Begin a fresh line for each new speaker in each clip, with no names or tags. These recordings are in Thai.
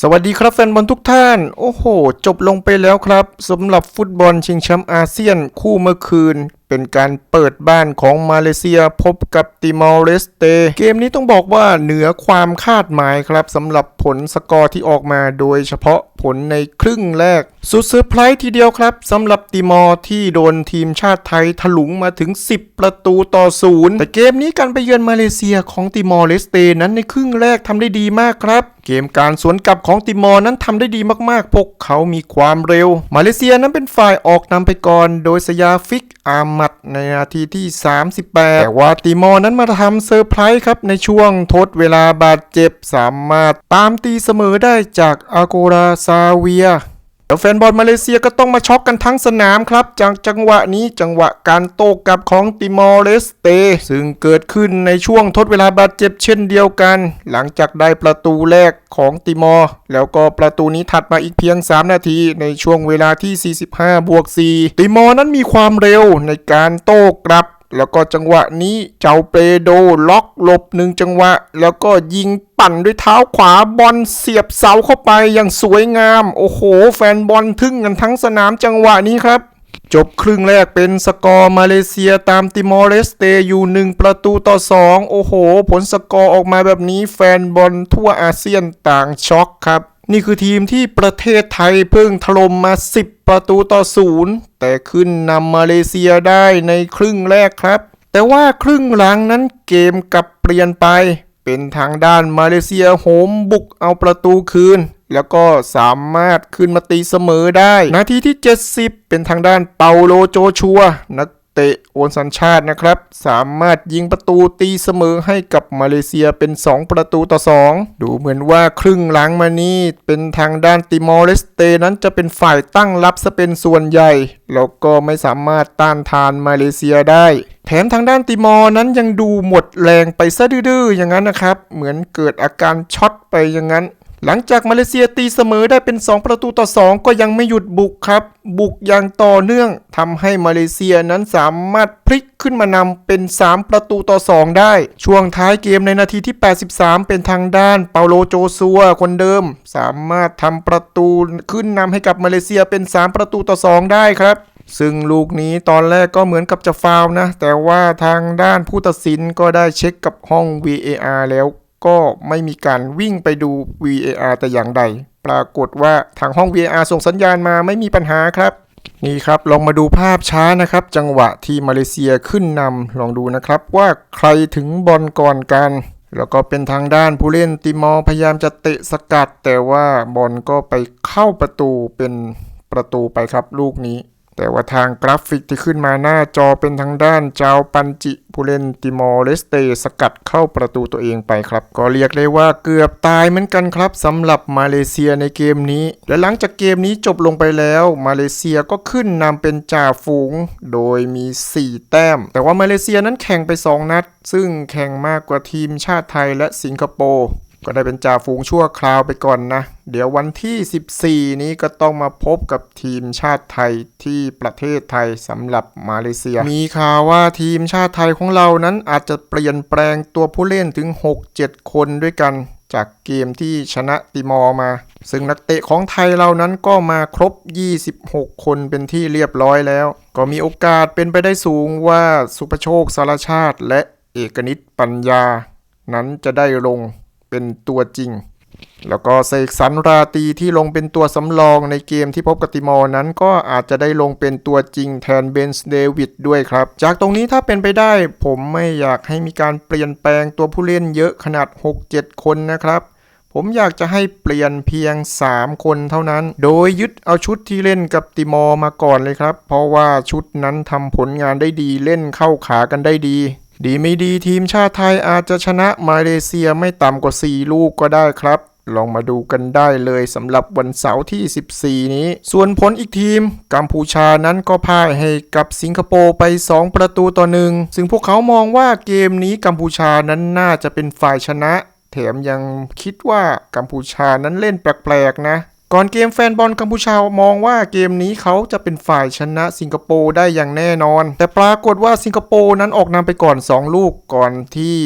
สวัสดีครับแฟนบอลทุกท่าน โอ้โห จบลงไปแล้วครับสำหรับฟุตบอลชิงแชมป์อาเซียนคู่เมื่อคืน เป็นการเปิดบ้านของมาเลเซียพบกับติมอร์เลสเต เกมนี้ต้องบอกว่าเหนือความคาดหมายครับสำหรับผลสกอร์ที่ออกมาโดยเฉพาะผลในครึ่งแรก สุดเซอร์ไพรส์ทีเดียวครับสำหรับติมอร์ที่โดนทีมชาติไทยถลุงมาถึง 10 ประตูต่อศูนย์แต่เกมนี้การไปเยือนมาเลเซียของติมอร์เลสเตนั้นในครึ่งแรกทำได้ดีมากครับ เกมการสวนกลับของติมอร์นั้นทำได้ดีมากๆ พวกเขามีความเร็ว มาเลเซียนั้นเป็นฝ่ายออกนำไปก่อน โดยสยาฟิกอามัดในนาทีที่ 38 แต่ว่าติมอร์นั้นมาทำเซอร์ไพรส์ครับในช่วงทดเวลาบาดเจ็บสามารถตามตีเสมอได้จากอาโกราซาเวีย แล้วแฟนบอลมาเลเซียก็ต้องมาช็อกกันทั้งสนามครับ จากจังหวะนี้จังหวะการโต้กลับของติมอร์เลสเต ซึ่งเกิดขึ้นในช่วงทดเวลาบาดเจ็บเช่นเดียวกัน หลังจากได้ประตูแรกของติมอร์แล้วก็ประตูนี้ถัดมาอีกเพียง 3 นาทีในช่วงเวลาที่ 45 บวก 4 ติมอร์นั้นมีความเร็วในการโต้กลับ แล้วก็จังหวะนี้เจ้าเปโดล็อกหลบหนึ่งจังหวะ แล้วก็ยิงปั่นด้วยเท้าขวาบอลเสียบเสาเข้าไปอย่างสวยงาม โอ้โห แฟนบอลทึ่งกันทั้งสนามจังหวะนี้ครับ จบครึ่งแรกเป็นสกอร์มาเลเซียตามติมอร์เลสเตอยู่1ประตูต่อ2โอ้โห ผลสกอร์ออกมาแบบนี้แฟนบอลทั่วอาเซียนต่างช็อกครับ นี่คือทีมที่ประเทศไทยเพิ่งถล่มมา 10 ประตูต่อศูนย์แต่ขึ้นนำมาเลเซียได้ในครึ่งแรกครับ แต่ว่าครึ่งหลังนั้นเกมกลับเปลี่ยนไป เป็นทางด้านมาเลเซียโหมบุกเอาประตูคืน แล้วก็สามารถขึ้นมาตีเสมอได้ นาทีที่ 70 เป็นทางด้านเปาโลโจชัว นัก เตะโอนสัญชาตินะครับ สามารถยิงประตูตีเสมอให้กับมาเลเซียเป็น 2 ประตูต่อ 2 ดูเหมือนว่าครึ่งหลังมานี้เป็นทางด้านติมอร์เลสเตนั้นจะเป็นฝ่ายตั้งรับซะเป็นส่วนใหญ่ แล้วก็ไม่สามารถต้านทานมาเลเซียได้แถมทางด้านติมอร์นั้นยังดูหมดแรงไปซะดื้อๆอย่างนั้นนะครับ เหมือนเกิดอาการช็อตไปอย่างนั้น หลังจากมาเลเซียตีเสมอได้เป็น 2 ประตูต่อ 2 ก็ยังไม่หยุดบุกครับ บุกอย่างต่อเนื่องทำให้มาเลเซียนั้นสามารถพลิกขึ้นมานำเป็น 3 ประตูต่อ 2 ได้ ช่วงท้ายเกมในนาทีที่ 83 เป็นทางด้านเปาโลโจซัวคนเดิม สามารถทำประตูขึ้นนำให้กับมาเลเซียเป็น 3 ประตูต่อ 2 ได้ครับซึ่งลูกนี้ตอนแรกก็เหมือนกับจะฟาวนะ แต่ว่าทางด้านผู้ตัดสินก็ได้เช็คกับห้อง VAR แล้ว ก็ไม่มีการวิ่งไปดู VAR แต่อย่างใด ปรากฏว่าทางห้อง VAR ส่งสัญญาณมาไม่มีปัญหาครับ นี่ครับลองมาดูภาพช้านะครับ จังหวะที่มาเลเซียขึ้นนำลองดูนะครับว่าใครถึงบอลก่อนกัน แล้วก็เป็นทางด้านผู้เล่นติมอร์พยายามจะเตะสกัด แต่ว่าบอลก็ไปเข้าประตูเป็นประตูไปครับลูกนี้ แต่ว่าทางกราฟิกที่ขึ้นมาหน้าจอเป็นทางด้านเจ้าปันจิผู้เล่นติมอร์เลสเตสกัดเข้าประตูตัวเองไปครับ ก็เรียกได้ว่าเกือบตายเหมือนกันครับสำหรับมาเลเซียในเกมนี้ และหลังจากเกมนี้จบลงไปแล้ว มาเลเซียก็ขึ้นนำเป็นจ่าฝูง โดยมี 4 แต้ม แต่ว่ามาเลเซียนั้นแข่งไป 2 นัด ซึ่งแข่งมากกว่าทีมชาติไทยและสิงคโปร์ ก็ได้เป็นจ่าฝูงชั่วคราวไปก่อนนะ เดี๋ยววันที่ 14 นี้ก็ต้องมาพบกับทีมชาติไทยที่ประเทศไทยสำหรับมาเลเซีย มีข่าวว่าทีมชาติไทยของเรานั้นอาจจะเปลี่ยนแปลงตัวผู้เล่นถึง 6-7 คนด้วยกันจากเกมที่ชนะติมอร์มา ซึ่งนักเตะของไทยเรานั้นก็มาครบ 26 คนเป็นที่เรียบร้อยแล้ว ก็มีโอกาสเป็นไปได้สูงว่าสุภโชคสารชาติ และเอกนิตปัญญา นั้นจะได้ลง เป็นตัวจริง แล้วก็เสกสรรราตีที่ลงเป็นตัวสำรองในเกมที่พบกับติมอร์นั้นก็อาจจะได้ลงเป็นตัวจริงแทนเบนส์เดวิดด้วยครับ จากตรงนี้ถ้าเป็นไปได้ ผมไม่อยากให้มีการเปลี่ยนแปลงตัวผู้เล่นเยอะขนาด 6-7 คนนะครับผมอยากจะให้เปลี่ยนเพียง 3 คนเท่านั้น โดยยึดเอาชุดที่เล่นกับติมอร์มาก่อนเลยครับ เพราะว่าชุดนั้นทำผลงานได้ดีเล่นเข้าขากันได้ดี ดีไม่ดีทีมชาติไทยอาจจะชนะมาเลเซียไม่ต่ำกว่า 4 ลูกก็ได้ครับ ลองมาดูกันได้เลยสำหรับวันเสาร์ที่ 14 นี้ ส่วนผลอีกทีม กัมพูชานั้นก็พ่ายให้กับสิงคโปร์ไป 2 ประตูต่อหนึ่งซึ่งพวกเขามองว่าเกมนี้กัมพูชานั้นน่าจะเป็นฝ่ายชนะ แถมยังคิดว่ากัมพูชานั้นเล่นแปลกๆนะ ก่อนเกมแฟนบอลกัมพูชามองว่าเกมนี้เขาจะเป็นฝ่ายชนะสิงคโปร์ได้อย่างแน่นอน แต่ปรากฏว่าสิงคโปร์นั้นออกนำไปก่อน 2 ลูกก่อนที่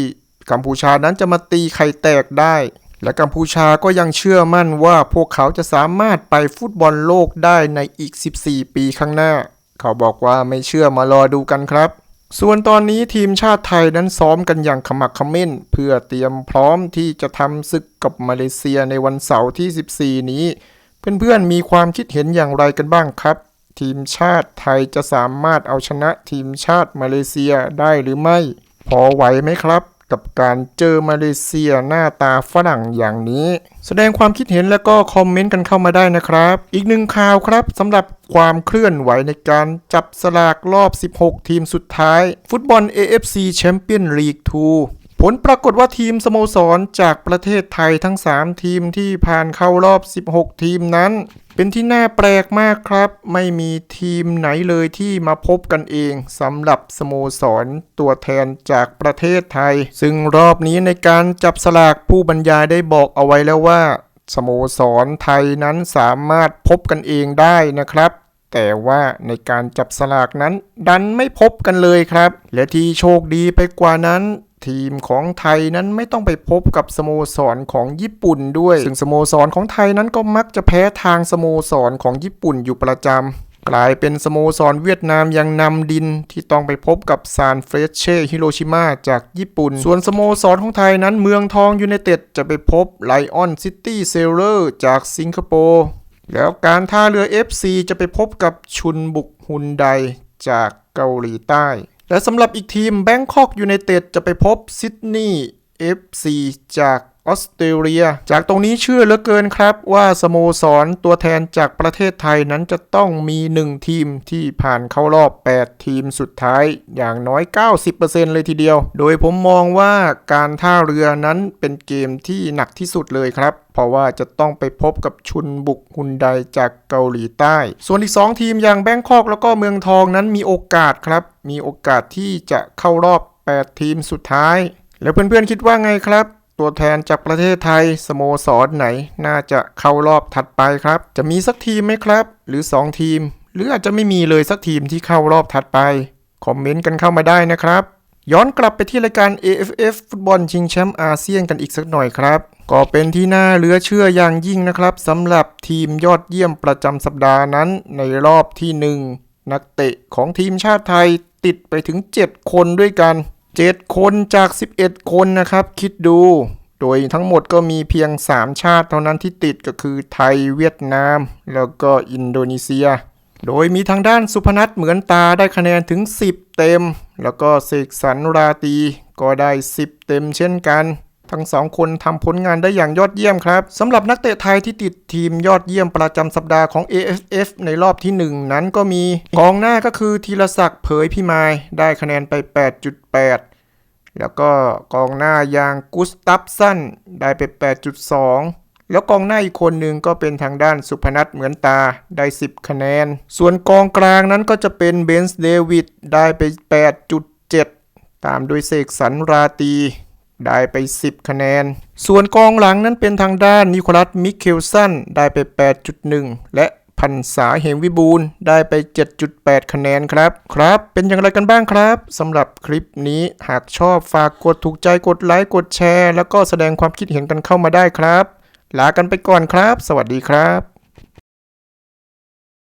กัมพูชานั้นจะมาตีไข่แตกได้ และกัมพูชาก็ยังเชื่อมั่นว่าพวกเขาจะสามารถไปฟุตบอลโลกได้ในอีก 14 ปีข้างหน้า เขาบอกว่าไม่เชื่อมารอดูกันครับส่วนตอนนี้ทีมชาติไทยนั้นซ้อมกันอย่างขมักขม้น เพื่อเตรียมพร้อมที่จะทำศึกกับมาเลเซียในวันเสาร์ที่ 14 นี้ เพื่อนๆมีความคิดเห็นอย่างไรกันบ้างครับ ทีมชาติไทยจะสามารถเอาชนะทีมชาติมาเลเซียได้หรือไม่ พอไหวไหมครับ กับการเจอมาเลเซียหน้าตาฝรั่งอย่างนี้ แสดงความคิดเห็นแล้วก็คอมเมนต์กันเข้ามาได้นะครับ อีกหนึ่งข่าวครับสำหรับความเคลื่อนไหวในการจับสลากรอบ 16 ทีมสุดท้าย ฟุตบอล AFC Champion League 2 ผลปรากฏว่าทีมสโมสรจากประเทศไทยทั้ง 3 ทีมที่ผ่านเข้ารอบ 16 ทีมนั้น เป็นที่น่าแปลกมากครับ ไม่มีทีมไหนเลยที่มาพบกันเองสำหรับสโมสรตัวแทนจากประเทศไทย ซึ่งรอบนี้ในการจับสลากผู้บรรยายได้บอกเอาไว้แล้วว่า สโมสรไทยนั้นสามารถพบกันเองได้นะครับแต่ว่าในการจับสลากนั้นดันไม่พบกันเลยครับ และที่โชคดีไปกว่านั้น ทีมของไทยนั้นไม่ต้องไปพบกับสโมสรของญี่ปุ่นด้วย ซึ่งสโมสรของไทยนั้นก็มักจะแพ้ทางสโมสรของญี่ปุ่นอยู่ประจำกลายเป็นสโมสรเวียดนามยังนำดินที่ต้องไปพบกับซานเฟรเช่ฮิโรชิมาจากญี่ปุ่น ส่วนสโมสรของไทยนั้นเมืองทองยูไนเต็ดจะไปพบไลออนซิตี้เซลเลอร์จากสิงคโปร์แล้วการท่าเรือ FC จะไปพบกับชุนบุกฮุนไดจากเกาหลีใต้ และสำหรับอีกทีมแบงคอกยูไนเต็ดจะไปพบซิดนีย์ FC จาก ออสเตรเลีย จากตรงนี้เชื่อเหลือเกินครับ ว่าสโมสรตัวแทนจากประเทศไทยนั้นจะต้องมี 1 ทีมที่ผ่านเข้ารอบ 8 ทีมสุดท้ายอย่างน้อย 90%เลยทีเดียว โดยผมมองว่าการท่าเรือนั้นเป็นเกมที่หนักที่สุดเลยครับเพราะว่าจะต้องไปพบกับชุนบุกฮุนไดจากเกาหลีใต้ ส่วนอีก 2 ทีมอย่างแบงคอกแล้วก็เมืองทองนั้นมีโอกาสครับ มีโอกาสที่จะเข้ารอบ 8 ทีมสุดท้าย แล้วเพื่อนๆคิดว่าไงครับ ตัวแทนจากประเทศไทยสโมสรไหน น่าจะเข้ารอบถัดไปครับ จะมีสักทีมไหมครับ หรือ 2 ทีม หรืออาจจะไม่มีเลยสักทีมที่เข้ารอบถัดไปคอมเมนต์กันเข้ามาได้นะครับ ย้อนกลับไปที่รายการ AFF ฟุตบอลชิงแชมป์อาเซียนกันอีกสักหน่อยครับ ก็เป็นที่น่าเหลือเชื่ออย่างยิ่งนะครับสำหรับทีมยอดเยี่ยมประจำสัปดาห์นั้นในรอบที่ 1 นักเตะของทีมชาติไทยติดไปถึง 7 คนด้วยกัน 7 คนจาก 11 คนนะครับ คิดดู โดยทั้งหมดก็มีเพียง 3 ชาติเท่านั้นที่ติดก็คือไทยเวียดนาม แล้วก็อินโดนีเซีย โดยมีทางด้านสุพนัทเหมือนตาได้คะแนนถึง 10 เต็ม แล้วก็เสกสรรราตีก็ได้ 10 เต็มเช่นกันทั้งสองคนทำผลงานได้อย่างยอดเยี่ยมครับสำหรับนักเตะไทยที่ติดทีมยอดเยี่ยมประจำสัปดาห์ของ AFF ในรอบที่ 1 นั้นก็มี กองหน้าก็คือธีรศักดิ์เผยพิมาย ได้คะแนนไป 8.8 แล้วก็กองหน้าอย่างกุสตัฟสันได้ไป 8.2แล้วกองหน้าอีกคนหนึ่งก็เป็นทางด้านสุพนัทเหมือนตาได้ 10 คะแนน ส่วนกองกลางนั้นก็จะเป็นเบนส์เดวิดได้ไป 8.7 ตามด้วยเสกสรรราตีได้ไป 10 คะแนน ส่วนกองหลังนั้นเป็นทางด้านนิโคลัสมิเคลสันได้ไป 8.1 และ พันษาเหมวิบูลได้ไป 7.8 คะแนนครับ ครับ เป็นอย่างไรกันบ้างครับสำหรับคลิปนี้หากชอบฝากกดถูกใจกดไลค์กดแชร์ แล้วก็แสดงความคิดเห็นกันเข้ามาได้ครับ ลากันไปก่อนครับ สวัสดีครับ